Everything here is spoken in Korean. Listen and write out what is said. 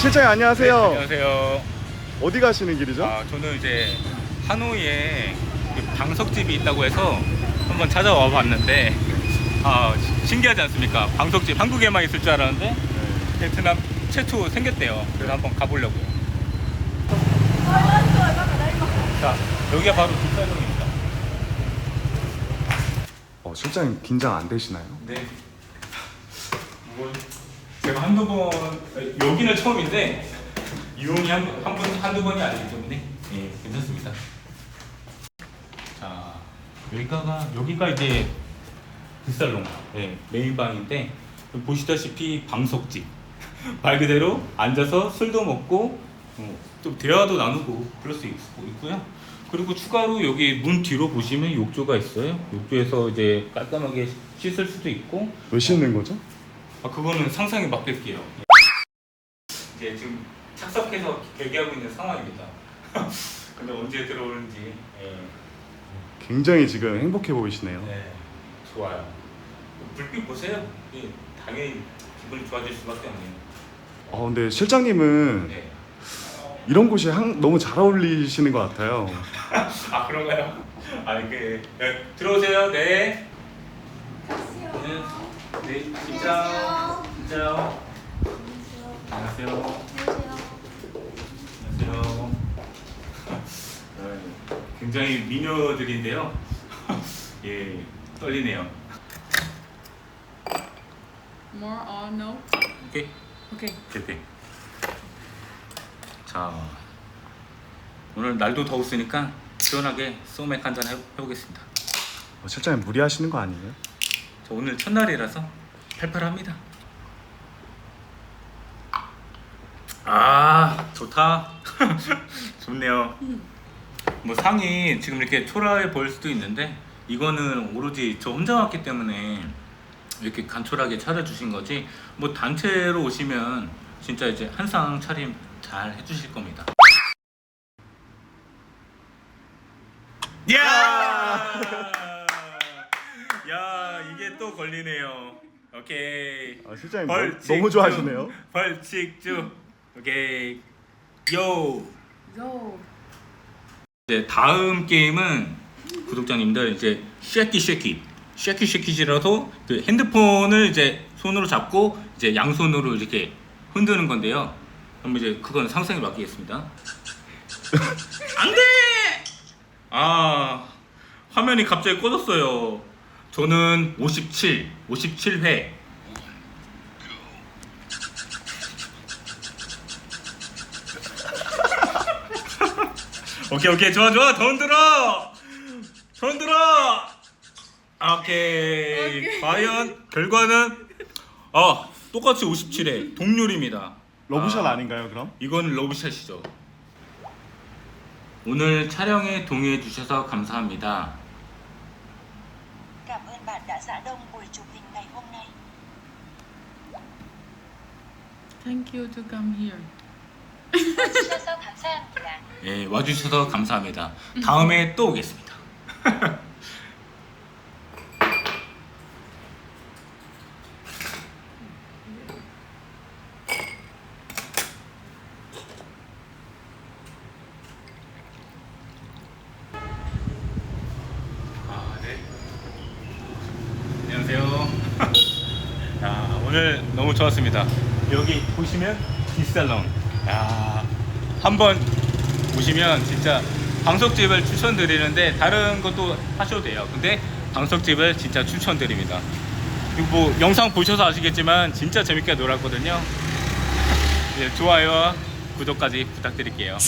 실장님 안녕하세요. 네, 안녕하세요. 어디 가시는 길이죠? 아, 저는 이제 하노이에 그 방석집이 있다고 해서 한번 찾아와 봤는데 아, 시- 신기하지 않습니까? 방석집 한국에만 있을 줄 알았는데 베트남 최초 생겼대요. 그래서 한번 가보려고요. 자, 여기가 바로 북사동입니다. 어, 실장님 긴장 안 되시나요? 네. 뭐 제가 한두 번 여기는 처음인데 이용이 한번 한두 번이 아니기 때문에 예 괜찮습니다. 자 여기가 여기가 이제 뒷살롱 예 메인 방인데 보시다시피 방석집 말 그대로 앉아서 술도 먹고 어, 좀 대화도 나누고 그럴 수 있, 있고요. 그리고 추가로 여기 문 뒤로 보시면 욕조가 있어요. 욕조에서 이제 깔끔하게 씻을 수도 있고 왜 씻는 거죠? 아, 그거는 상상에 맡길게요. 이제 지금 착석해서 대기하고 있는 상황입니다. 근데 언제 들어오는지. 예. 굉장히 지금 행복해 보이시네요. 네, 좋아요. 불빛 보세요. 예, 당연히 기분이 좋아질 수밖에 없네요. 어, 근데 실장님은 네. 이런 곳이 한- 너무 잘 어울리시는 것 같아요. 아 그런가요? 아니 그 네, 들어오세요. 네. 네. 네. 진짜요. 진짜요. 안녕하세요. 안녕하세요. 네, 굉장히 미녀들인데요. 예, 떨리네요. More or no? 오케이, Okay. 됐대. 자, 오늘 날도 더웠으니까 시원하게 소맥 한잔 해보겠습니다. 어, 실장님 무리하시는 거 아니에요? 저 오늘 첫날이라서 팔팔합니다. 아 좋다. 좋네요. 뭐 상이 지금 이렇게 초라해 보일 수도 있는데 이거는 오로지 저 혼자 왔기 때문에 이렇게 간촐하게 차려주신 거지 뭐 단체로 오시면 진짜 이제 한상 차림 잘 해주실 겁니다. 야! 또 걸리네요. 오케이. 아, 실장님 너, 벌칙 너무 좋아하시네요. 중, 벌칙 중. 오케이. 요. Go. 이제 다음 게임은 구독자님들 이제 쉐키 쉐키 쉐키 쉐키지라서 그 핸드폰을 이제 손으로 잡고 이제 양손으로 이렇게 흔드는 건데요. 그럼 이제 그건 상상에 맡기겠습니다. 안돼! 아 화면이 갑자기 꺼졌어요. 저는 57, 57회. 오케이 오케이. 좋아 좋아. 더 흔들어. 더 흔들어. 오케이, 오케이. 과연 결과는? 어 똑같이 57회. 동률입니다. 러브샷 아, 아. 닌가요 그럼? 이건 러브샷이죠. 오늘 촬영에 동의해 주셔서 감사합니다 đã giả đông buổi chụp hình ngày hôm nay. Thank you to come here. 와주셔서 감사합니다. 예, 와주셔서 감사합니다 다음에 또 오겠습니다 아, 네. 안녕하세요. 야, 오늘 너무 좋았습니다. 여기 보시면 뒷살롱. 야, 한번 보시면 진짜 방석집을 추천드리는데 다른 것도 하셔도 돼요. 근데 방석집을 진짜 추천드립니다. 뭐 영상 보셔서 아시겠지만 진짜 재밌게 놀았거든요. 예, 좋아요, 구독까지 부탁드릴게요.